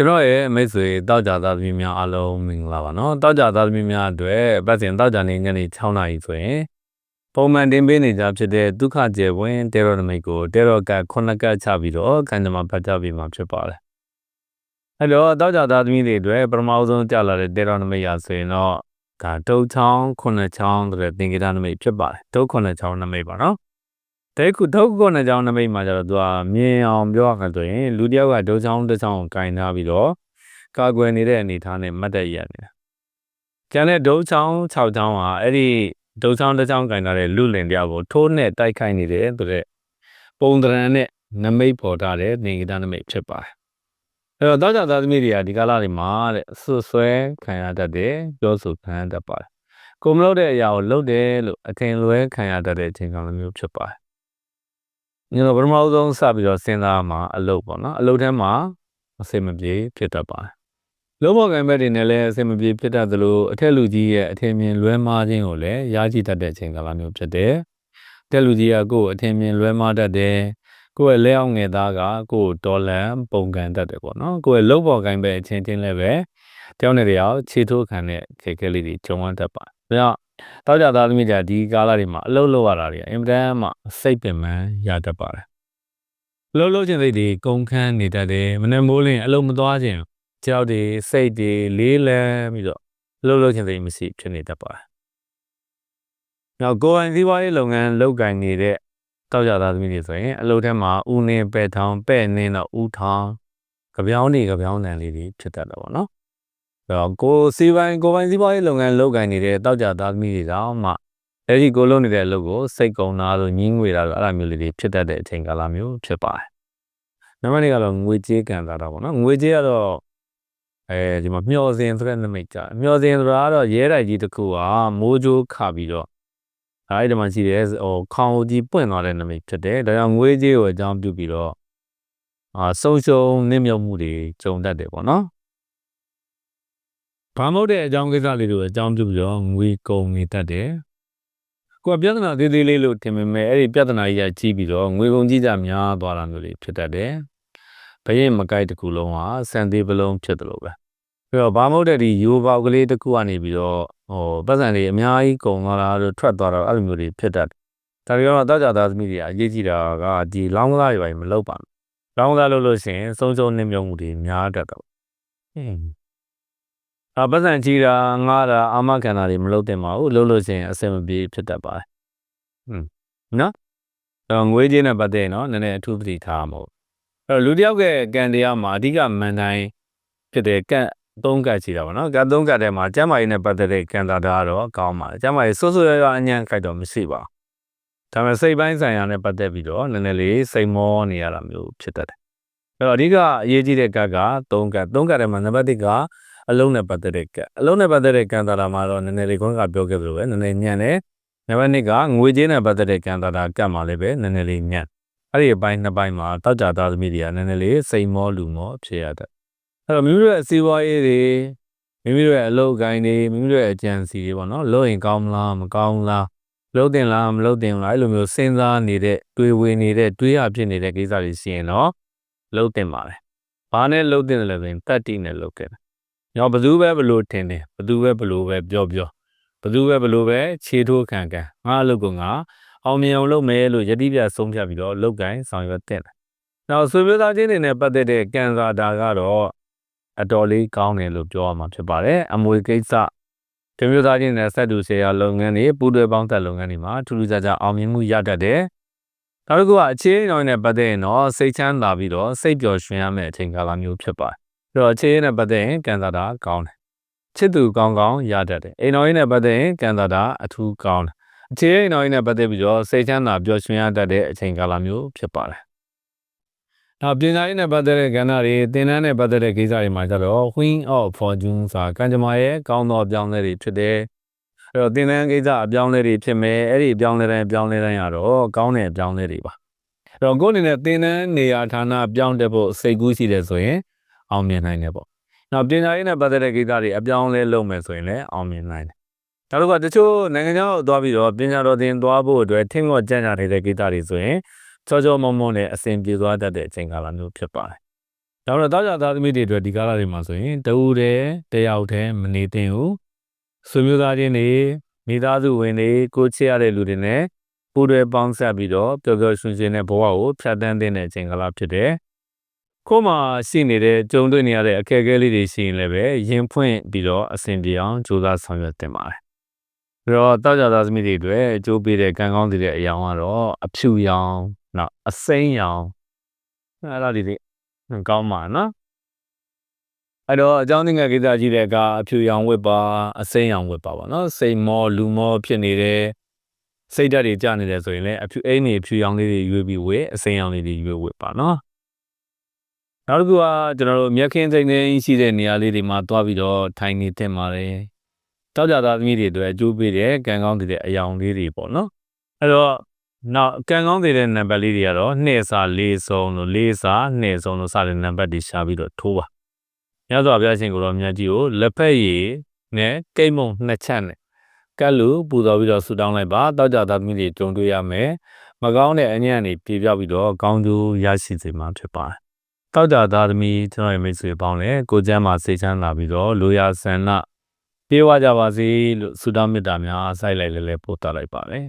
ကျွန်တော်ရဲ့မိတ်ဆွေတောက်ကြသားသမီးများအားလုံးမင်္ဂလာပါနော်တောက်ကြသားသမီးများအတွက်ပတ်စဉ်တောက်ကြနေညနေ6နာရီဆိုရင်ပုံမှန်တင်ပေးနေကြဖြစ်တဲ့ဒုက္ခကျေဝင်တေရောနမိတ်ကိုတေရောကခုနှစ်ကတ်ချပြီးတော့ခံကြမှာဖတ်ကြပြီးမှာဖြစ်ပါတယ်အဲ့တော့တောက်ကြသားသမီးတွေအတွက်ပထမဆုံးကြာလာတဲ့တေရောနမိတ်ရာဆိုရင်တော့ဒါဒုတ်ချောင်းခုနှစ်ချောင်းဆိုတဲ့သင်္ကေတနမိတ်ဖြစ်ပါတယ်ဒုတ်ခုနှစ်ချောင်းနမိတ်ပါနော် တဲ့ခုဒုက္ခနဲ့ကြောင်းနမိတ်မှာကျတော့သူကမြင်အောင်ပြောရမှာဆိုရင်လူတယောက်ကဒုချောင်းတစ်ချောင်းကိုကင်ထားပြီးတော့ကာကွယ်နေတဲ့အနေအထားနဲ့မတ်တက်ရနေတာ။ကျန်တဲ့ဒုချောင်း6ချောင်းဟာအဲ့ဒီဒုချောင်းတစ်ချောင်းကင်ထားတဲ့လူလင်တယောက်ကိုထိုးနဲ့တိုက်ခိုက်နေတဲ့ဆိုတဲ့ပုံတရံနဲ့နမိတ်ပေါ်ထားတဲ့နေကတနမိတ်ဖြစ်ပါတယ်။အဲ့တော့တောက်ကြသားသမီးတွေကဒီကာလတွေမှာတဲ့ဆွဆွဲခံရတတ်တယ်ပြောဆိုခံရတတ်ပါတယ်။ကိုမလို့တဲ့အရာကိုလုပ်တယ်လို့အထင်လွဲခံရတတ်တဲ့အချိန်ကမျိုးဖြစ်ပါတယ် ကျွန်တော်ပထမဆုံးစပြီးတော့စဉ်းစားမှာအလုပ်ပေါ့နော်အလုပ်ထဲမှာအဆင်မပြေဖြစ်တတ်ပါတယ်လုံးပေါ်ကံဘက်တွေနဲ့လည်းအဆင်မပြေဖြစ်တတ်သလိုအထက်လူကြီးရဲ့အထင်မြင်လွဲမှားခြင်းကိုလည်းရရှိတတ်တဲ့အချိန်ကာလမျိုးဖြစ်တယ်။တက်လူကြီးကကိုယ်အထင်မြင်လွဲမှားတတ်တယ်။ကိုယ့်ရဲ့လက်အောင်ငယ်သားကကိုယ်တော်လန်ပုံကန်တတ်တယ်ပေါ့နော်။ကိုယ့်ရဲ့လုံးပေါ်ကံဘက်အချင်းချင်းလည်းပဲတယောက်နဲ့တယောက်ခြေထိုးခံတဲ့ခေတ်ကလေးတွေကြုံရတတ်ပါတယ်။ဒါကြောင့် တောက်ကြသားသမီးတွေကဒီကာလတွေမှာအလုပ်လုပ်ရတာတွေအင်မတန်မှစိတ်ပင်ပန်းရတတ်ပါတယ်။အလုပ်လုပ်ခြင်းစိတ်တွေကုန်ခန်းနေတတ်တယ်။မနေ့မိုးလင်းအလုပ်မသွားခြင်းကြောက်တွေစိတ်တွေလေးလံပြီးတော့အလုပ်လုပ်ခြင်းစိတ်မရှိဖြစ်နေတတ်ပါတယ်။နောက်ကိုယ်ပိုင်စည်းပွားရေးလုပ်ငန်းလုပ်ကိုင်နေတဲ့တောက်ကြသားသမီးတွေဆိုရင်အလုပ်ထဲမှာဦးနေပဲ့ထောင်ပဲ့နေတော့ဦးထောင်ကြပြောင်းနေကြပြောင်းတန်လေးတွေဖြစ်တတ်တယ်ပေါ့နော် တော့ကိုစီပိုင်းကိုပိုင်းစီးပွားရေးလုပ်ငန်းလုပ်ကိုင်နေတဲ့တောက်ကြသားသမီးတွေတောင်မှအဲ့ဒီကိုလုပ်နေတဲ့အလုပ်ကိုစိတ်ကုံတာလို့ညင်းငွေတာလို့အဲ့လိုမျိုးလေးတွေဖြစ်တတ်တဲ့အချိန်ကာလမျိုးဖြစ်ပါတယ်။နံပါတ်၄ကတော့ငွေကြေးကန်တာတော့ဗောနော်ငွေကြေးကတော့အဲဒီမှာမျောစင်ဆိုတဲ့နမိတ်ကြမျောစင်ဆိုတာကတော့ရဲတိုက်ကြီးတစ်ခုကမိုးကြိုးခပြီးတော့အဲဒီမှာရှိတဲ့ဟိုခေါင်ကြီးပွင့်သွားတဲ့နမိတ်ဖြစ်တယ်။ဒါကြောင့်ငွေကြေးကိုအကြောင်းပြုပြီးတော့အာဆုံရှုံနစ်မြုပ်မှုတွေကြုံတတ်တယ်ဗောနော်။ ဘာမဟုတ်တဲ့အကြောင်းကိစ္စလေးတွေအကြောင်းပြုပြီးတော့ငွေကုန်နေတတ်တယ်။ကိုယ်ပြဿနာသေးသေးလေးလို့ထင်ပေမဲ့အဲ့ဒီပြဿနာကြီးကကြီးပြီးတော့ငွေကုန်ကြီးကြများသွားတာမျိုးတွေဖြစ်တတ်တယ်။ဘရင်မကိုက်တစ်ခုလုံးဟာစံသေးပလုံးဖြစ်တယ်လို့ပဲ။ပြီးတော့ဘာမဟုတ်တဲ့ဒီယူပေါက်ကလေးတစ်ခုကနေပြီးတော့ဟိုပတ်စံလေးအများကြီးကုန်သွားတာတို့ထွက်သွားတာအဲ့လိုမျိုးတွေဖြစ်တတ်တယ်။ဒါကြောင့်တော့တောက်ကြသားသမီးတွေအရေးကြီးတာကဒီလောင်းကစားတွေပဲမလုပ်ပါဘူး။လောင်းကစားလုပ်လို့ရှိရင်ဆုံးရှုံးနှိမ့်မြုံမှုတွေများတတ်တယ်။ဟင်း အပတ်စံကြီးတာငားတာအာမခံတာတွေမလုပ်တင်ပါဘူးလုပ်လို့ရှိရင်အဆင်မပြေဖြစ်တတ်ပါတယ်ဟွန်းနော်တော့ငွေကြေးနဲ့ပတ်သက်ရင်တော့နည်းနည်းအထူးသတိထားမှာပေါ့အဲ့တော့လူတစ်ယောက်ကကံတရားမှာအဓိကမန်တိုင်းဖြစ်တဲ့ကံသုံးကတ်ရှိတာပေါ့နော်ကံသုံးကတ်ထဲမှာကျမ်းမာရေးနဲ့ပတ်သက်တဲ့ကံတာတော့ကောင်းပါတယ်ကျမ်းမာရေးစိုးစိုးရွားရွားအញ្ញံခိုက်တော့မရှိပါဘူးဒါပေမဲ့စိတ်ပိုင်းဆိုင်ရာနဲ့ပတ်သက်ပြီးတော့နည်းနည်းလေးစိတ်မောနေရတာမျိုးဖြစ်တတ်တယ်အဲ့တော့အဓိကအရေးကြီးတဲ့ကတ်ကသုံးကတ်သုံးကတ်ထဲမှာနံပါတ်1က အလုံးနဲ့ပတ်သက်တဲ့ကံအလုံးနဲ့ပတ်သက်တဲ့ကံတာတာမှာတော့နည်းနည်းလေးခွန်းကပြောခဲ့သလိုပဲနည်းနည်းညံ့တယ်နံပါတ်2ကငွေကြေးနဲ့ပတ်သက်တဲ့ကံတာတာကတ်မှာလည်းပဲနည်းနည်းလေးညံ့အဲ့ဒီအပိုင်းနှစ်ပိုင်းမှာတောက်ကြသားသမီးတွေကနည်းနည်းလေးစိတ်မောလူမောဖြစ်ရတဲ့အဲ့တော့မိမိတို့ရဲ့စီးပွားရေးတွေမိမိတို့ရဲ့အလုပ်ကိုင်းတွေမိမိတို့ရဲ့အကြံစီတွေပေါ့နော်လုပ်ရင်ကောင်းမလားမကောင်းလားလုပ်တင်လားမလုပ်တင်လားအဲ့လိုမျိုးစဉ်းစားနေတဲ့တွေးဝေနေတဲ့တွေးရဖြစ်နေတဲ့ကိစ္စတွေရှိရင်တော့လုပ်တင်ပါတယ်။ဘာနဲ့လုပ်တင်တယ်လဲဆိုရင်တတ်တိနဲ့လုပ်ခဲ့တယ် ညောဘသူပဲဘလို့ထင်တယ်ဘသူပဲဘလို့ပဲပြောပြောဘသူပဲဘလို့ပဲခြေထိုးခံခံငါအလုပ်ကငါအောင်မြင်အောင်လုပ်မယ်လို့ယတိပြဆုံးဖြတ်ပြီးတော့လုပ်ကိုင်းဆောင်ရွက်တဲ့။နောက်ဆွေမျိုးသားချင်းတွေနဲ့ပတ်သက်တဲ့ကံစာတာကတော့အတော်လေးကောင်းတယ်လို့ပြောရမှာဖြစ်ပါတယ်။အမွေကိစ္စတမျိုးသားချင်းနဲ့ဆက်တူဆရာလုပ်ငန်းတွေပူးတွဲပေါင်းသက်လုပ်ငန်းတွေမှာထူးထူးခြားခြားအောင်မြင်မှုရတတ်တယ်။နောက်တစ်ခုကအခြေအနေနဲ့ပတ်သက်ရင်တော့စိတ်ချမ်းသာပြီးတော့စိတ်ပျော်ရွှင်ရမယ့်အချိန်ကာလမျိုးဖြစ်ပါတယ် ဆိုတော့ခြေရည်နဲ့ပတ်သက်ရင်ကန်သာတာကောင်းတယ်ချစ်သူကောင်းကောင်းရတတ်တယ်အိမ်တော်ရေးနဲ့ပတ်သက်ရင်ကန်သာတာအထူးကောင်းတယ်အခြေအိမ်တော်ရေးနဲ့ပတ်သက်ပြီးတော့စိတ်ချမ်းသာပျော်ရွှင်ရတတ်တဲ့အချိန်ကာလမျိုးဖြစ်ပါတယ်နောက်ပညာရေးနဲ့ပတ်သက်တဲ့ကဏ္ဍတွေသင်တန်းနဲ့ပတ်သက်တဲ့ကိစ္စတွေမှာကျတော့ Queen of Fortune ဆိုတာကံကြမ္မာရဲ့ကောင်းသောအပြောင်းလဲတွေဖြစ်တယ်အဲ့တော့သင်တန်းကိစ္စအပြောင်းလဲတွေဖြစ်မယ်အဲ့ဒီအပြောင်းလဲတိုင်းအပြောင်းလဲတိုင်းရတော့ကောင်းတဲ့အပြောင်းလဲတွေပါအဲ့တော့ကိုယ်အနေနဲ့သင်တန်းနေရာဌာနပြောင်းတက်ဖို့စိတ်ကူးရှိတယ်ဆိုရင် အောင်မြင်နိုင်တယ်ပေါ့။နောက်ပညာရေးနဲ့ပတ်သက်တဲ့ကိစ္စတွေအပြောင်းလဲလုပ်မယ်ဆိုရင်လည်းအောင်မြင်နိုင်တယ်။နောက်တစ်ခါတချို့နိုင်ငံခြားကိုသွားပြီးတော့ပညာတော်သင်သွားဖို့အတွက်ထင်ကောကြံ့ကြနေတဲ့ကိစ္စတွေဆိုရင်ချောချောမောမောနဲ့အဆင်ပြေသွားတတ်တဲ့အချိန်ကာလမျိုးဖြစ်ပါတယ်ဒါတော့တောက်ကြသားသမီးတွေအတွက်ဒီကာလတွေမှာဆိုရင်တဦးတည်းတယောက်တည်းမနေသင့်ဘူးဆွေမျိုးသားချင်းတွေမိသားစုဝင်တွေကိုချစ်ရတဲ့လူတွေနဲ့ပူးတွဲပေါင်းဆက်ပြီးတော့ပျော်ပျော်ရွှင်ရွှင်တဲ့ဘဝကိုဖြတ်တန်းတဲ့အချိန်ကာလဖြစ်တယ် ကိုမှရှိနေတဲ့ကြုံတွေ့နေရတဲ့အခက်အခဲလေးတွေရှိရင်လည်းပဲရင်ဖွင့်ပြီးတော့အဆင်ပြေအောင်ကြိုးစားဆောင်ရွက်တင်ပါတယ်ပြီးတော့တောက်ကြသားသမီးတွေအတွက်အကျိုးပေးတဲ့ကံကောင်းတဲ့အရာကတော့အဖြူရောင်နောက်အစိမ်းရောင်အဲ့ဒါလေးတွေကောင်းပါနော်အဲ့တော့အကြောင်းငယ်ကိစ္စကြီးတဲ့ကအဖြူရောင်ဝတ်ပါအစိမ်းရောင်ဝတ်ပါပါနော်စိတ်မောလူမောဖြစ်နေတဲ့စိတ်ဓာတ်တွေကျနေတယ်ဆိုရင်လည်းအဖြူအိမ်နေဖြူရောင်လေးတွေရွေးပြီးဝတ်အစိမ်းရောင်လေးတွေရွေးဝတ်ပါနော် နောက်တစ်ခုကကျွန်တော်တို့မြက်ခင်းစိတ်နေရှိတဲ့နေရာလေးတွေမှာတွားပြီးတော့ထိုင်နေတင်ပါတယ်တောက်ကြသားသမီးတွေအတွက်အကျိုးပေးတဲ့ကံကောင်းတဲ့အယောင်လေးတွေပေါ့နော်အဲ့တော့နောက်ကံကောင်းတဲ့နံပါတ်လေးတွေကတော့2စာ4ဆုံးလို့4စာ2ဆုံးလို့စတဲ့နံပါတ်တွေရှာပြီးတော့ထိုးပါညစွာဘုရားရှင်ကိုတော်မြတ်ကြီးကိုလက်ဖက်ရည်နဲ့ကိတ်မုံနှစ်ချက်နဲ့ကတ်လူပူဇော်ပြီးတော့ဆူတောင်းလိုက်ပါတောက်ကြသားသမီးတွေကြုံတွေ့ရမယ်မကောင်းတဲ့အညံ့တွေပြေပြောက်ပြီးတော့ကောင်းကျိုးရရှိစေမှာဖြစ်ပါတယ် တောက်ကြသားသမီးကျွန်တော်ရဲ့မိတ်ဆွေပေါင်းလည်းကိုကျမ်းမှာစိတ်ချမ်းသာပြီးတော့လိုရာဆန္ဒပြေဝကြပါစေလို့ဆုတောင်းမေတ္တာများစိုက်လိုက်လဲလဲပို့တတ်လိုက်ပါတယ်